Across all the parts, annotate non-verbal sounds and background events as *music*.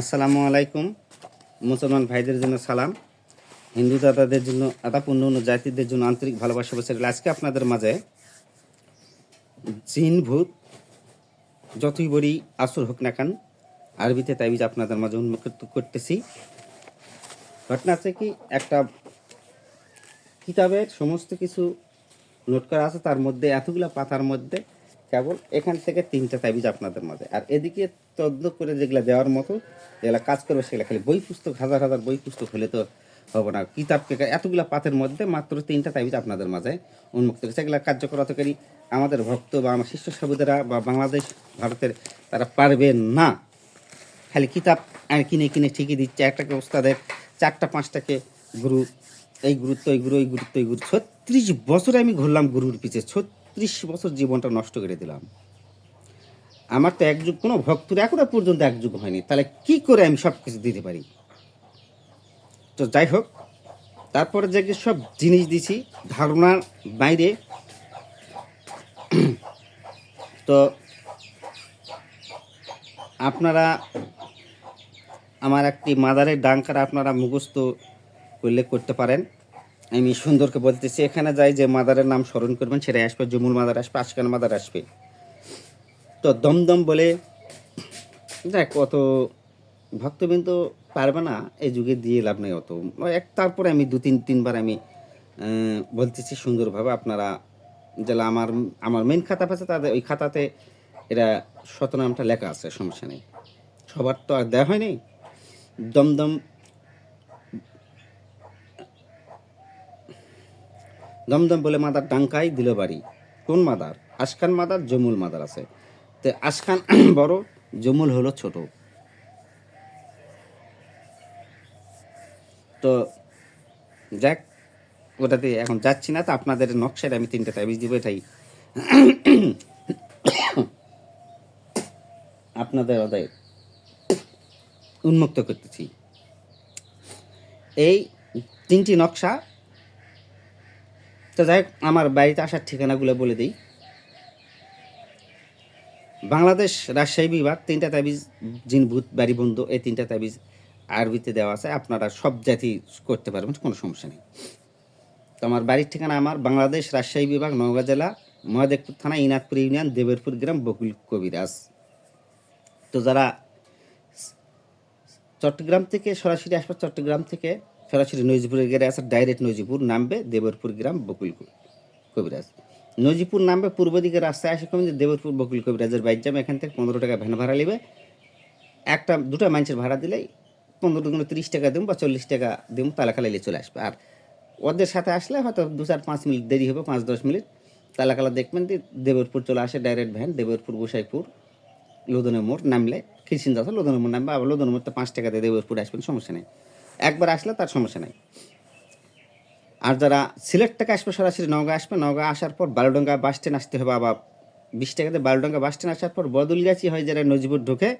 আসসালামু আলাইকুম। মুসলমান ভাইদের জন্য সালাম। হিন্দু দাদাদের জন্য, আদাপূর্ণ অন্য জাতিদের জন্য আন্তরিক ভালোবাসা বসে আজকে আপনাদের মাঝে। জিন, ভূত, যতই বড়ি আসর হোক না কেন, আরবিতে তাইবিজ আপনাদের মাঝে উন্মুক্ত করতেছি। ঘটনা আছে কি, একটা কিতাবের সমস্ত কিছু নোট করা আছে, তার মধ্যে এতগুলো পাতার মধ্যে কেবল এখান থেকে তিনটা তাবিজ আপনাদের মাঝে। আর এদিকে তদ্দ করে যেগুলো দেওয়ার মতো, যেগুলো কাজ করবে সেগুলো খালি বই পুস্তক, হাজার হাজার বই পুস্তক হলে তো হবে না। কিতাবকে এতগুলা পাতের মধ্যে মাত্র তিনটা তাবিজ আপনাদের মাঝে উন্মুক্ত এগুলো কার্যকরতকারী আমাদের ভক্ত বা আমার শিষ্য সাবুদেরা বা বাংলাদেশ, ভারতের তারা পারবে না। খালি কিতাব আর কিনে কিনে ঠিকই দিচ্ছে। একটাকে ওস্তাদের চারটা, পাঁচটাকে গুরু, এই গুরুত্ব, এই গুরু এই গুরুত্ব, এই গুরু। ছত্রিশ বছরে আমি ঘুরলাম গুরুর পিছে, ছত্রিশ বছর জীবনটা নষ্ট করে দিলাম। আমার তো এক যুগ কোনো ভক্তর এখনও পর্যন্ত এক যুগ হয়নি। তাহলে কি করে আমি সব কিছু দিতে পারি? তো যাই হোক, তারপরে যে সব জিনিস দিছি, ধারণার বাইরে। তো আপনারা, আমার একটি মাদারের ডাঙ্কার আপনারা মুখস্থ করলে করতে পারেন। আমি সুন্দরকে বলতেছি, এখানে যাই যে মাদারের নাম স্মরণ করবেন, সেটাই আসবে জমুল মাদার আসবে, আশকান মাদার আসবে। তো দমদম বলে, দেখ, অত ভক্তবৃন্দ পারবে না, এই যুগে দিয়ে লাভ নেই অত। এক, তারপরে আমি দু, তিন, তিনবার আমি বলতেছি সুন্দরভাবে আপনারা যেটা আমার আমার মেন খাতা আছে, তাদের ওই খাতাতে এটা শতনামটা লেখা আছে, সমস্যা নেই। সবার তো আর দেওয়া হয়নি। দমদম দমদম বলে মাদার ডাঙ্কাই দিল বাড়ি। কোন মাদার? আশকান মাদার, জমুল মাদার আছে। তো আশকান *clears throat* বড়, জমুল হলো ছোট। তো যাক, ওটাতে এখন যাচ্ছি না, তো আপনাদের নকশায় আমি তিনটা তাবিজ দিব, এটাই। *clears throat* আপনাদের ওদের উন্মুক্ত করতেছি। এই তিনটি নকশা তো যাই আমার বাড়িতে আসার ঠিকানাগুলো বলে দিই। বাংলাদেশ রাজশাহী বিভাগ তিনটা তাবিজ, জিন, ভূত, বাড়ি, বন্ধু, এই তিনটা তাবিজ আরবিতে দেওয়া আছে। আপনারা সব জাতি করতে পারবেন, কোনো সমস্যা নেই। তো আমার বাড়ির ঠিকানা আমার, বাংলাদেশ রাজশাহী বিভাগ, নওগাঁ জেলা, মহাদেবপুর থানা ইনাদপুর ইউনিয়ন, দেবেরপুর গ্রাম, বকুল কবিরাজ। তো যারা চট্টগ্রাম থেকে, সরাসরি আসবে চট্টগ্রাম থেকে সরাসরি নজিপুরের আসে ডাইরেক্ট নজিপুর, নামবে দেবরপুর গ্রাম বকুল কবিরাজ। নজিপুর নামবে পূর্ব দিকে রাস্তায় আসে কমে দেবরপুর বকুল কবিরাজের বাইক যাবে এখান থেকে পনেরো টাকা ভ্যান ভাড়া নেবে। একটা, দুটা মানুষের ভাড়া দিলেই পনেরো দুগুলো তিরিশ টাকা দিম বা চল্লিশ টাকা দিম তালাকালাইলে চলে আসবে। আর ওদের সাথে আসলে হয়তো দু চার পাঁচ মিনিট দেরি হবে, পাঁচ দশ মিনিট। তালাকালা দেখবেন যে দেবরপুর চলে আসে ডাইরেক্ট ভ্যান, দেবরপুর গোসাইপুর, লোদনের মোড় নামলে খিরসিন দাস লোদনের মোড় নামবে, আবার লোদনের মোড়তে পাঁচ টাকা দিয়ে দেবরপুর আসবেন, সমস্যা নেই। একবার আসলে তার সমস্যা নাই। আর যারা সিলেট থেকে আসবে সরাসরি নওগাঁ আসবে, নওগাঁ আসার পর বালুডঙ্গা বাস স্ট্যান্ড আসতে হবে আবার বিশ টাকাতে। বালুডঙ্গা বাস স্ট্যান্ড আসার পর বদলগাছি হয় যারা নজিবুর ঢুকে,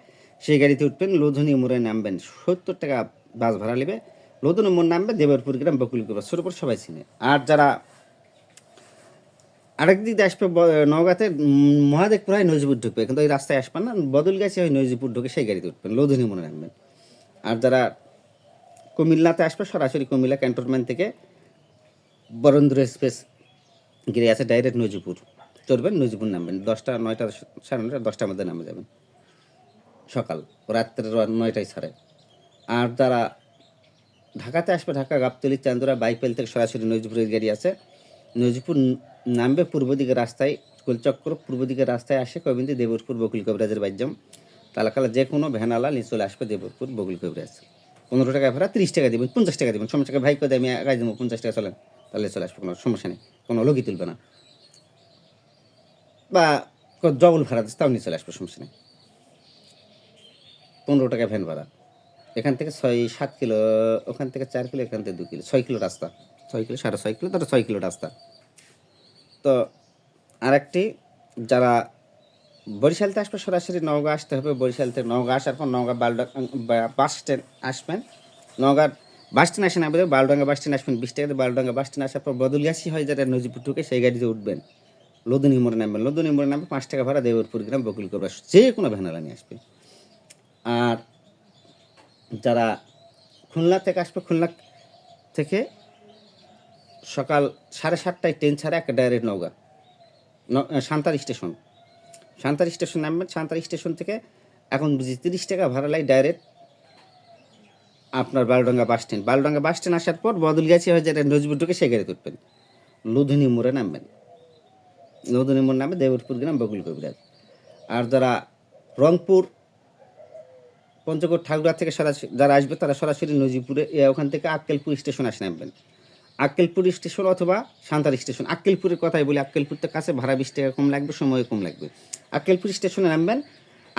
সেই গাড়িতে উঠবেন, লোধনী মোড়ে নামবেন। সত্তর টাকা বাস ভাড়া নেবে। লোধনী মোড় নামবে, দেবরপুর গ্রাম বকুলপুর সুরপুর সবাই চিনে। আর যারা আরেক দিক দিয়ে আসবে নওগাঁতে মহাদেবপুর হয় নজিপুর ঢুকবে। কিন্তু ওই রাস্তায় আসবেন না, বদলগাছি হয় নজিপুর ঢুকে সেই গাড়িতে উঠবেন, লোধনী মোড়ে নামবেন। আর যারা কুমিল্লাতে আসবে, সরাসরি কুমিল্লা ক্যান্টনমেন্ট থেকে বরেন্দ্র এক্সপ্রেস গিয়ে আছে ডাইরেক্ট নজিপুর চড়বেন নজিপুর নামবেন। দশটা, নয়টা, সাড়ে নয়টা, দশটার মধ্যে নামে যাবেন। সকাল রাত্রের নয়টায় ছাড়ে। আর তারা ঢাকাতে আসবে, ঢাকা, গাবতলি, চান্দুরা বাইপেল থেকে সরাসরি নজিপুরের গাড়ি আছে। নজিপুর নামবে পূর্ব দিকে রাস্তায় গোলচক্র পূর্ব দিকে রাস্তায় আসে কবিন্দি দেবরপুর বকুল কবিরাজের বাইজাম তালাকালা যে কোনো ভ্যানালা নিয়ে চলে আসবে দেবরপুর বকুল কবিরাজ। পনেরো টাকা ভাড়া, তিরিশ টাকা দেবেন, পঞ্চাশ টাকা দেবেন। সমস্যা ভাই করে আমি আগাই দেবো, পঞ্চাশ টাকা চলেন। তাহলে চলে আসব, কোনো সমস্যা নেই। কোনো লোকই তুলবে না। বা ডবল ভাড়া দিচ্ছে, তাও নিয়ে চলে আসব, সমস্যা নেই। পনেরো টাকা ভ্যান ভাড়া। এখান থেকে ছয়, সাত কিলো, ওখান থেকে চার কিলো, এখান থেকে দু কিলো। ছয় কিলো রাস্তা। ছয় কিলো, সাড়ে ছয় কিলো, তাহলে ছয় কিলো রাস্তা। তো আরেকটি, যারা বরিশালতে আসবে সরাসরি নওগাঁ আসতে হবে, বরিশাল থেকে নওগাঁ আসার পর নওগাঁ বালডা বাস স্ট্যান্ড আসবেন। নওগাঁর বাস স্ট্যান্ড আসেন আমাদের বালডাঙ্গা বাস স্ট্যান্ড আসবেন, বিশ টাকাতে বালডাঙ্গা বাস স্ট্যান্ড আসার পর বদলগাছি হয় যারা নজিপুর ঢুকে, সেই গাড়িতে উঠবেন। লদুনি মোড়ে নামবেন, লদুনি মোড়ে নামবে পাঁচ টাকা ভাড়া দেবরপুর গ্রাম বকুল করবে যে কোনো ভ্যানালা নিয়ে আসবে। আর যারা খুলনা থেকে আসবে, খুলনা থেকে সকাল সাড়ে সাতটায় ট্রেন ছাড়া একটা ডাইরেক্ট নৌকা ন- সান্তার স্টেশন। সান্তার স্টেশন নামবেন সান্তার স্টেশন থেকে এখন বুঝি তিরিশ টাকা ভাড়া লাগে ডাইরেক্ট আপনার বালডাঙ্গা বাস স্ট্যান্ড বালডাঙ্গা বাস স্ট্যান্ড আসার পর বদলগাছি হয়ে যেটা নজবুর ঢুকে সে গাড়ি তুলবেন। লুধিনী মোড়ে নামবেন। লুধিনী মোড় নামে দেবরপুর গ্রাম বকুল কবিরাজ। আর যারা রংপুর, পঞ্চকোট ঠাকুরা থেকে সরাসরি যারা আসবে তারা সরাসরি নজিপুরে ওখান থেকে আক্কেলপুর স্টেশন আসে নামবেন। আক্কেলপুর স্টেশন অথবা সান্তার স্টেশন। আক্কেলপুরের কথাই বলি আক্কেলপুর তো কাছে ভাড়া বিশ টাকা কম লাগবে সময় কম লাগবে। আক্কেলপুর স্টেশনে নামবেন,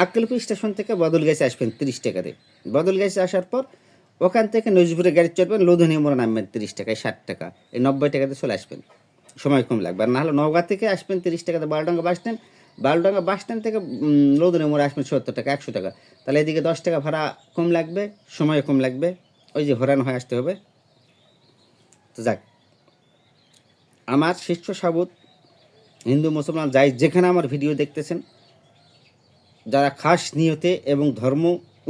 আক্কেলপুর স্টেশন থেকে বদলগাছি আসবেন তিরিশ টাকাতে। বদলগাছি আসার পর ওখান থেকে নজিপুরে গাড়ি চড়বেন, লোধনী মোড়ে নামবেন তিরিশ টাকায় ষাট টাকা। এই নব্বই টাকাতে চলে আসবেন। সময় কম লাগবে। আর নাহলে নওগাঁ থেকে আসবেন তিরিশ টাকাতে বারোডাঙ্গা বাস স্ট্যান্ড। বারোডাঙ্গা বাস স্ট্যান্ড থেকে লোধনী মোড়ে আসবেন সত্তর টাকা, একশো টাকা। তাহলে এদিকে দশ টাকা ভাড়া কম লাগবে, সময় কম লাগবে। ওই যে হরান হয়ে আসতে হবে। তো যাক। আমার শিষ্য সাবুত হিন্দু, মুসলমান যাই যেখানে আমার ভিডিও দেখতেছেন, যারা খাস নিয়তে এবং ধর্ম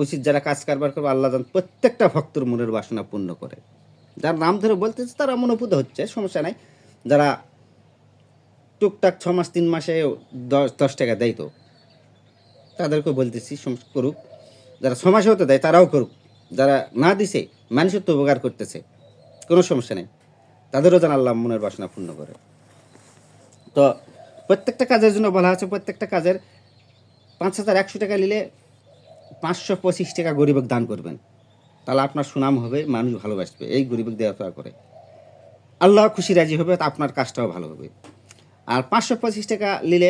উচিত যারা কাজ কারবার করবে, আল্লাহ জান প্রত্যেকটা ভক্তর মনের বাসনা পূর্ণ করে। যার নাম ধরে বলতেছে, তারা মনোপুত হচ্ছে, সমস্যা নাই। যারা টুকটাক ছ মাস, তিন মাসে দশ দশ টাকা দেয় তো তাদেরকে বলতেছি করুক। যারা ছ মাসে হতে দেয়, তারাও করুক। যারা না দিছে, মানুষের তো উপকার করতেছে, কোনো সমস্যা নেই। তাদেরও যেন আল্লাহ মনের বাসনা পূর্ণ করে। তো প্রত্যেকটা কাজের জন্য বলা আছে প্রত্যেকটা কাজের পাঁচ হাজার একশো টাকা নিলে পাঁচশো পঁচিশ টাকা গরিবক দান করবেন। তাহলে আপনার সুনাম হবে, মানুষ ভালোবাসবে। এই গরিবক দেওয়া করে। আল্লাহ খুশি রাজি হবে, তা আপনার কাজটাও ভালো হবে। আর পাঁচশো পঁচিশ টাকা নিলে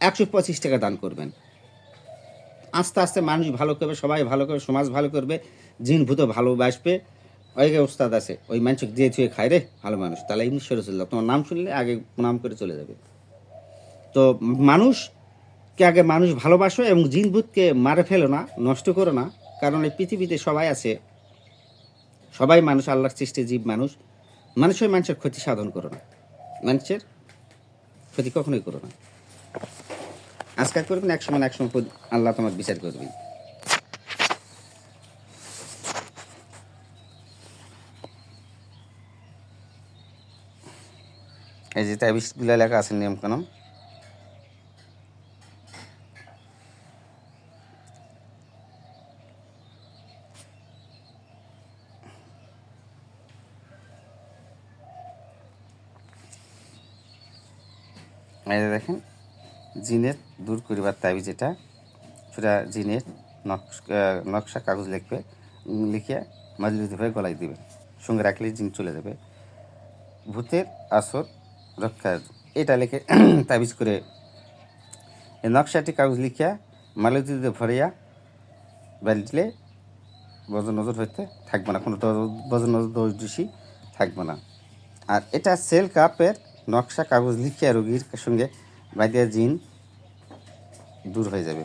একশো পঁচিশ টাকা দান করবেন। আস্তে আস্তে মানুষ ভালো করবে, সবাই ভালো করবে, সমাজ ভালো করবে জিন ভূত ভালোবাসবে। যে ওস্তাদ আছে, ওই মানুষ দিয়ে থুয়ে খায় রে, ভালো মানুষ। তাহলে এমনি সরে চলে। তোমার নাম শুনলে আগে নাম করে চলে যাবে। তো মানুষকে আগে মানুষ ভালোবাসো এবং জিন ভূতকে মারে ফেলো না, নষ্ট করো না, কারণ এই পৃথিবীতে সবাই আছে। সবাই মানুষ, আল্লাহর সৃষ্টি জীব মানুষ। মানুষের মানুষের ক্ষতি সাধন করো না। মানুষের ক্ষতি কখনোই করো না। আজকাল করবেন, এক সময় এক সময় আল্লাহ তোমার বিচার করবেন এই যে তাবিজগুলো লেখা আছে নিয়ম কানুন। এই দেখেন জিনের দূর করিবার তাবিজ এটা। সেটা জিনের নকশ- কাগজ লিখবে উম, লিখে মাজলিতে হয়ে গলায় দিবে। সঙ্গে রাখলে জিন চলে যাবে। ভূতের আসর রক্ষার এটা লিখে *clears throat* তাবিজ করে। নকশাটি কাগজ লিখিয়া মালতিতে ভরিয়া বাড়ি দিলে বজন নজর হইতে থাকবে না, কোনো বজন নজর দোষ দোষী থাকবে না। আর এটা সেল কাপের নকশা কাগজ লিখিয়া রোগীর সঙ্গে বাদিয়া জিন দূর হয়ে যাবে।